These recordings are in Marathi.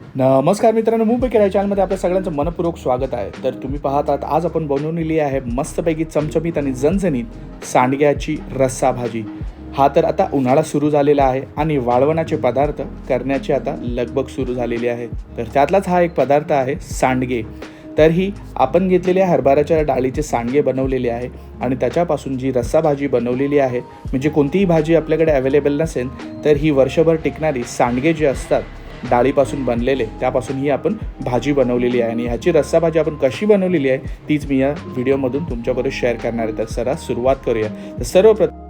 नमस्कार मित्रांनो मुंबई केराय चॅनलमध्ये आपल्या सगळ्यांचं मनपूर्वक स्वागत आहे. तर तुम्ही पाहतात आहात आज आपण बनवलेली आहे मस्तपैकी चमचमीत आणि झणझणीत सांडग्याची रस्सा भाजी हा तर आता उन्हाळा सुरू झालेला आहे आणि वाळवणाचे पदार्थ करण्याची आता लगबग सुरू झालेली आहे. तर त्यातलाच हा एक पदार्थ आहे सांडगे. तर ही आपण घेतलेल्या हरभऱ्याच्या डाळीचे सांडगे बनवलेले आहे आणि त्याच्यापासून जी रस्सा भाजी बनवलेली आहे म्हणजे कोणतीही भाजी आपल्याकडे अवेलेबल नसेल तर ही वर्षभर टिकणारी सांडगे जे असतात डाळीपासून बनलेले त्यापासून ही आपण भाजी बनवलेली आहे. आणि ह्याची रस्सा भाजी आपण कशी बनवलेली आहे तीच मी या व्हिडिओमधून तुमच्याबरोबर शेअर करणार आहे. तर सरा सुरुवात करूया. तर सर्वप्रथम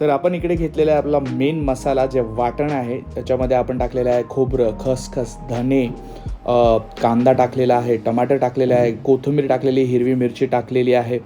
तर आपण इकडे घेतलेला आहे आपला मेन मसाला जे वाटण आहे त्याच्यामध्ये आपण टाकलेलं आहे खोबरं खसखस धने कांदा टाकलेला आहे टमाटर टाकलेले आहे कोथिंबीर टाकलेली हिरवी मिरची टाकलेली आहे.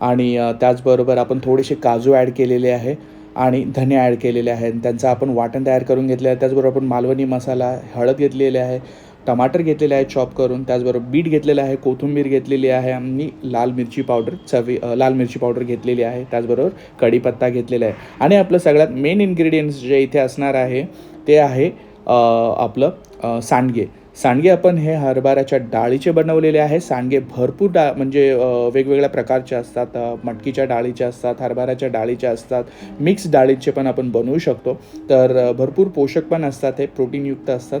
आणि त्याचबरोबर आपण थोडेसे काजू ॲड केलेले आहे. आणि धने ॲड केलेले आहे त्यांचं आपण वाटण तयार करून घेतलं आहे. त्याचबरोबर आपण मालवणी मसाला हळद घेतलेले आहे टमाटर घेतलेले आहे चॉप करून त्याचबरोबर बीट घेतलेलं आहे कोथिंबीर घेतलेली आहे आणि लाल मिरची पावडर चवी लाल मिरची पावडर घेतलेली आहे. त्याचबरोबर कढीपत्ता घेतलेला आहे. आणि आपलं सगळ्यात मेन इन्ग्रेडियंट्स जे इथे असणार आहे ते आहे आपलं सांडगे. सांडगे आपण हे हरभऱ्याच्या डाळीचे बनवलेले आहे. सांडगे भरपूर डा म्हणजे वेगवेगळ्या प्रकारचे असतात. मटकीच्या डाळीचे असतात हरभऱ्याच्या डाळीचे असतात. मिक्स डाळीचे पण आपण बनवू शकतो. तर भरपूर पोषक पण असतात. हे प्रोटीनयुक्त असतात.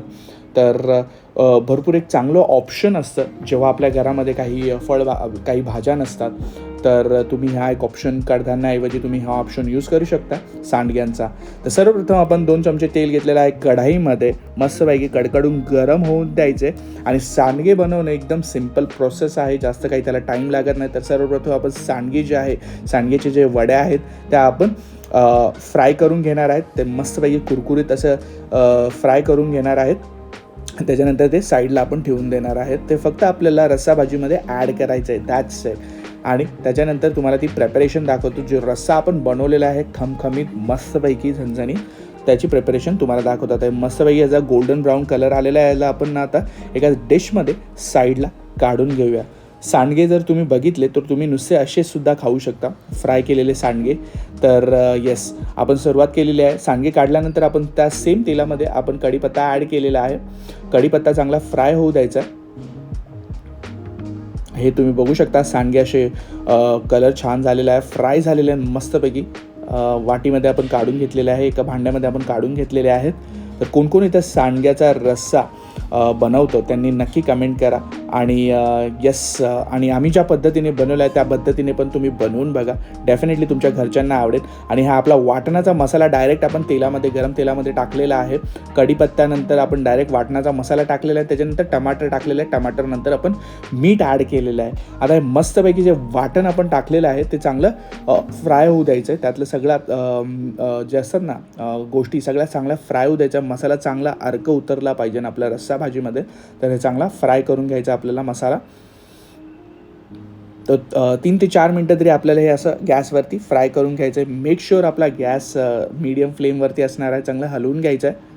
तर भरपूर एक चांगलं ऑप्शन असतं. जेव्हा आपल्या घरामध्ये काही फळ काही भाज्या नसतात तर तुम्ही हा एक ऑप्शन कडधान्याऐवजी तुम्ही हा ऑप्शन यूज करू शकता सांडग्यांचा. तर सर्वप्रथम आपण दोन चमचे तेल घेतलेलं आहे कढाईमध्ये. मस्तपैकी कडकडून गरम होऊन द्यायचे. आणि सांडगे बनवणं एकदम सिंपल प्रोसेस आहे. जास्त काही त्याला टाईम लागत नाही. तर सर्वप्रथम आपण सांडगे जे आहे सांडगेचे जे वड्या आहेत त्या आपण फ्राय करून घेणार आहेत. ते मस्तपैकी कुरकुरीत असं फ्राय करून घेणार आहेत. त्याच्यानंतर ते साईडला आपण ठेवून देणार आहेत. ते फक्त आपल्याला रस्सा भाजीमध्ये ॲड करायचं आहे दॅट्स आहे आणि त्याच्यानंतर तुम्हाला ती प्रेपरेशन दाखवतो. जो रस्सा आपण बनवलेला आहे खमखमीत मस्तपैकी झणझणी त्याची प्रिपरेशन तुम्हाला दाखवतात. आहे मस्तपैकी याचा गोल्डन ब्राऊन कलर आलेला आहे याला आपण ना आता एका डिशमध्ये साईडला काढून घेऊया. सांडगे जर तुम्ही बघितले तर तुम्ही नुसते असेसुद्धा खाऊ शकता. फ्राय केलेले सांडगे. तर येस आपण सुरुवात केलेली आहे. सांडगे काढल्यानंतर आपण त्या सेम तेलामध्ये आपण कढीपत्ता ॲड केलेला आहे. कढीपत्ता चांगला फ्राय होऊ द्यायचा हे तुम्ही बघू शकता. सांडगे असे कलर छान झालेला आहे. फ्राय झालेले आहे मस्तपैकी. वाटीमध्ये आपण काढून घेतलेले आहे. एका भांड्यामध्ये आपण काढून घेतलेले आहेत. तर कोण कोण इथं सांडग्याचा रस्सा बनवतो त्यांनी नक्की कमेंट करा. आणि यस आणि आम्ही ज्या पद्धतीने बनवलं आहे त्या पद्धतीने पण तुम्ही बनवून बघा. डेफिनेटली तुमच्या घरच्यांना आवडेल. आणि हा आपला वाटणाचा मसाला डायरेक्ट आपण तेलामध्ये गरम तेलामध्ये टाकलेला आहे. कढीपत्त्यानंतर आपण डायरेक्ट वाटणाचा मसाला टाकलेला आहे. त्याच्यानंतर टमाटर टाकलेलं आहे. टमाटरनंतर आपण मीठ ॲड केलेलं आहे. आता हे मस्तपैकी जे वाटण आपण टाकलेलं आहे ते चांगलं फ्राय होऊ द्यायचं आहे. त्यातलं सगळ्यात जे असतात ना गोष्टी सगळ्या चांगल्या फ्राय होऊ द्यायच्या. मसाला चांगला अर्क उतरला पाहिजे ना आपल्या रस्सा भाजीमध्ये तर हे चांगला फ्राय करून घ्यायचा आपल्याला मसाला. तर तीन ते चार मिनटं तरी आपल्याला हे असं गॅसवरती फ्राय करून घ्यायचं आहे मेक शुअर आपला गॅस मीडियम फ्लेमवरती असणार आहे. चांगलं हलवून घ्यायचं आहे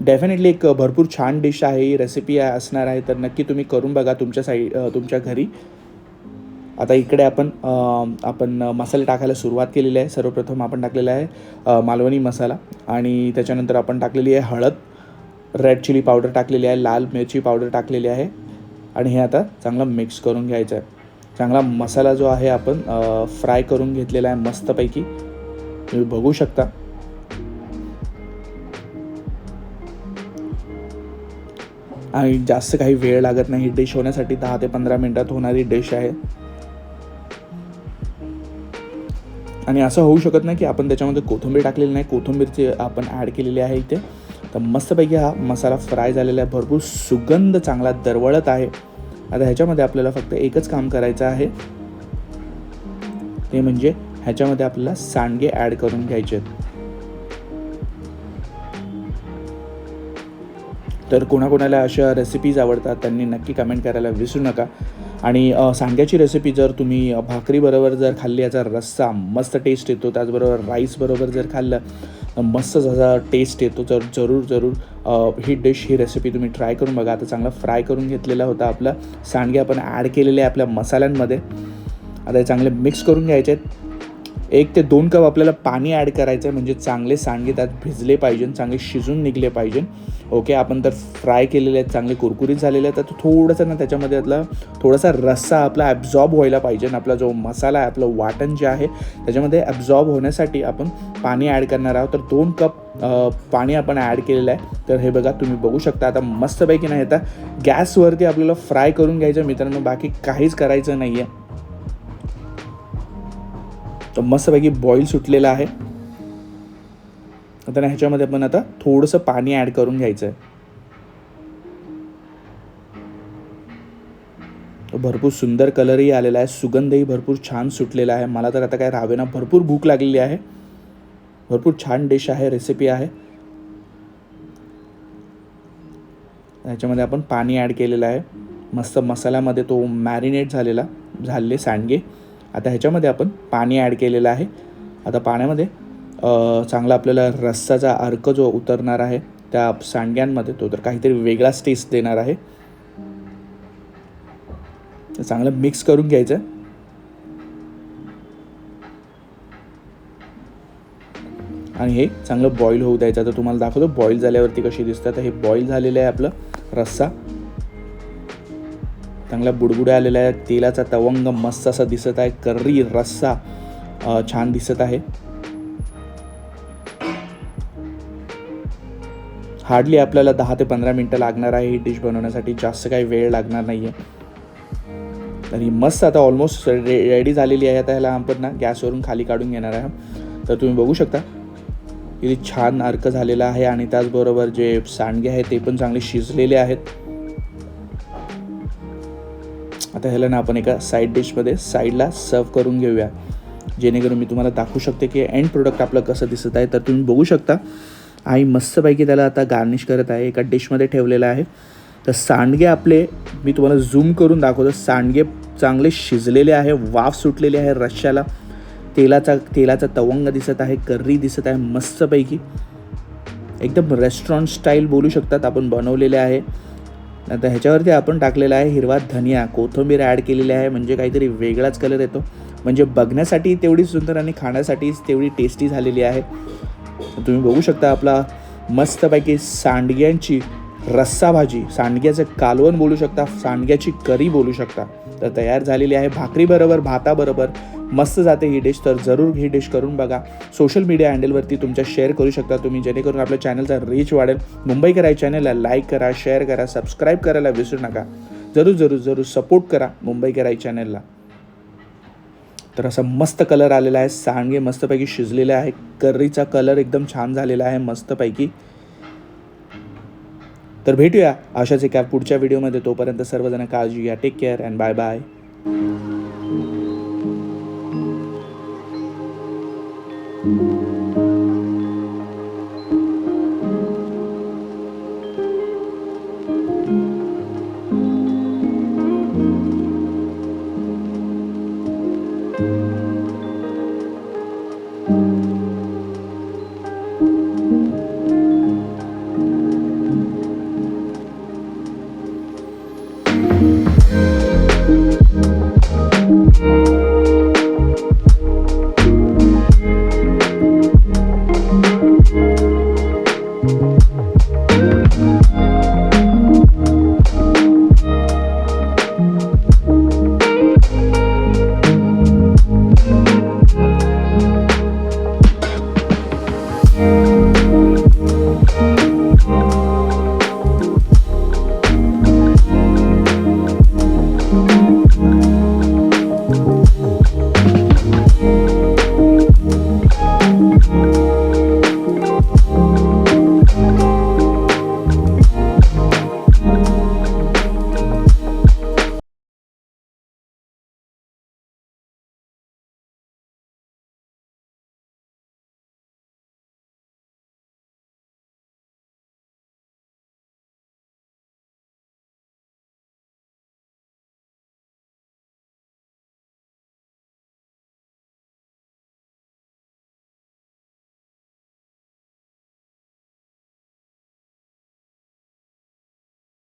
डेफिनेटली एक भरपूर छान डिश आहे. ही रेसिपी असणार आहे. तर नक्की तुम्ही करून बघा तुमच्या साईड तुमच्या घरी. आता इकडे आपण आपण मसाले टाकायला सुरुवात केलेली आहे. सर्वप्रथम आपण टाकलेला आहे मालवणी मसाला. आणि त्याच्यानंतर आपण टाकलेली आहे हळद. रेड चिली पावडर टाकलेली आहे लाल मिरची पावडर टाकलेली आहे. आणि हे आता चांगलं मिक्स करून घ्यायचं आहे. चांगला मसाला जो आहे आपण फ्राय करून घेतलेला आहे मस्तपैकी. तुम्ही बघू शकता. आणि जास्त काही वेळ लागत नाही ही डिश होण्यासाठी दहा ते पंधरा मिनटात होणारी डिश आहे. आणि असं होऊ शकत नाही की आपण त्याच्यामध्ये कोथिंबीर टाकलेली नाही कोथिंबीरची आपण ॲड केलेली आहे इथे. तर मस्तपैकी हा मसाला फ्राय झालेला आहे. भरपूर सुगंध चांगला दरवळत आहे. आता ह्याच्यामध्ये आपल्याला फक्त एकच काम करायचं आहे. ते म्हणजे ह्याच्यामध्ये आपल्याला सांडगे ॲड करून घ्यायचे आहेत. तर कोणाकोणाला अशा रेसिपीज आवडतात त्यांनी नक्की कमेंट करायला विसरू नका. आणि सांग्याची रेसिपी जर तुम्ही भाकरीबरोबर जर खाल्ली याचा रस्सा मस्त टेस्ट येतो. त्याचबरोबर राईसबरोबर जर खाल्लं मस्त जसा टेस्ट येतो. तर जरूर जरूर ही डिश ही रेसिपी तुम्ही ट्राय करून बघा. आता चांगला फ्राय करून घेतलेला होता आपला. सांडगे आपण ॲड केलेले आहे आपल्या मसाल्यांमध्ये. आता हे चांगले मिक्स करून घ्यायचे आहेत. एक ते दोन कप आपल्याला पाणी ॲड करायचं आहे म्हणजे चांगले सांडगे त्यात भिजले पाहिजे चांगले शिजून निघले पाहिजे. ओके आपण तर फ्राय केलेले आहेत चांगले कुरकुरीत झालेले आहेत तर थोडंसं ना त्याच्यामध्ये आपला थोडासा रस्सा आपला ॲब्झॉर्ब व्हायला पाहिजे आणि आपला जो मसाला आहे आपलं वाटण जे आहे त्याच्यामध्ये ॲब्झॉर्ब होण्यासाठी आपण पाणी ॲड करणार आहोत. तर दोन कप पाणी आपण ॲड केलेलं आहे. तर हे बघा तुम्ही बघू शकता आता मस्तपैकी नाही आता गॅसवरती आपल्याला फ्राय करून घ्यायचं मित्रांनो बाकी काहीच करायचं नाही आहे तर मस्तपैकी बॉईल सुटलेला आहे. आता ह्याच्यामध्ये आपण आता थोडंसं पाणी ॲड करून घ्यायचं आहे भरपूर सुंदर कलरही आलेला आहे. सुगंधही भरपूर छान सुटलेला आहे. मला तर आता काय रावेना भरपूर भूक लागलेली आहे. भरपूर छान डिश आहे रेसिपी आहे. ह्याच्यामध्ये आपण पाणी ॲड केलेलं आहे. मस्त मसाल्यामध्ये तो मॅरिनेट झालेला झालेले सांडगे. आता ह्याच्यामध्ये आपण पाणी ॲड केलेलं आहे. आता पाण्यामध्ये चांगला आपल्याला रस्साचा अर्क जो उतरणार आहे त्या सांडग्यांमध्ये तो तर काहीतरी वेगळाच टेस्ट देणार आहे. चांगलं मिक्स करून घ्यायचं. आणि हे चांगलं बॉईल होऊ द्यायचं. तर तुम्हाला दाखवतो बॉईल झाल्यावरती कशी दिसतात. तर हे बॉईल झालेलं आहे आपलं रस्सा. चांगल्या बुडबुड्या आलेल्या आहेत. तेलाचा तवंग मस्त असा दिसत आहे. कर्री रस्सा छान दिसत आहे. हार्डली आपल्याला दहा ते पंधरा मिनटं लागणार आहे. ही डिश बनवण्यासाठी जास्त काही वेळ लागणार नाही आहे तर ही मस्त आता ऑलमोस्ट रे रेडी झालेली आहे आता ह्याला आपण ना. गॅसवरून खाली काढून घेणार आहे. तर तुम्ही बघू शकता. किती छान अर्क झालेला आहे आणि त्याचबरोबर जे सांडगे आहेत ते पण चांगले शिजलेले आहेत. आता ह्याला ना आपण एका साईड डिशमध्ये साईडला सर्व करून घेऊया. जेणेकरून मी तुम्हाला दाखवू शकते की एंड प्रोडक्ट आपलं कसं दिसत आहे. तर तुम्ही बघू शकता. आई मस्तपैकी त्याला आता गार्निश करत आहे. एका डिशमध्ये ठेवलेलं आहे. तर सांडगे आपले मी तुम्हाला झूम करून दाखवतो. सांडगे चांगले शिजलेले आहे. वाफ सुटलेले आहे रश्श्याला. तेलाचा तेलाचा तवंग दिसत आहे. कर्री दिसत आहे. मस्तपैकी. एकदम रेस्टॉरंट स्टाईल बोलू शकतात. आपण बनवलेले आहे. आता ह्याच्यावरती आपण टाकलेला आहे हिरवा धनिया. कोथिंबीर ॲड केलेली आहे. म्हणजे काहीतरी वेगळाच कलर येतो. म्हणजे बघण्यासाठी तेवढी सुंदर आणि खाण्यासाठी तेवढी टेस्टी झालेली आहे. तुम्ही बघू शकता आपला मस्तपैकी सांडग्यांची रस्सा भाजी. सांडग्याचं कालवण बोलू शकता. सांडग्याची करी बोलू शकता. तर तयार झालेली आहे. भाकरीबरोबर भाताबरोबर. मस्त जाते ही डिश तर जरूर ही डिश करून बघा. सोशल मीडिया हँडलवरती तुमच्या शेअर करू शकता तुम्ही जेणेकरून आपल्या चॅनलचा रीच वाढेल. मुंबईकर आहे चॅनलला लाईक करा शेअर करा सबस्क्राईब करायला विसरू नका. जरूर जरूर जरूर सपोर्ट करा मुंबईकर आहे चॅनलला तर असा मस्त कलर आलेला आहे सांडगे मस्तपैकी शिजलेले आहे. कर्रीचा कलर एकदम छान झालेला आहे मस्तपैकी. तर भेटूया अशाच एका पुढच्या व्हिडिओमध्ये तोपर्यंत सर्वजण काळजी घ्या take care and bye bye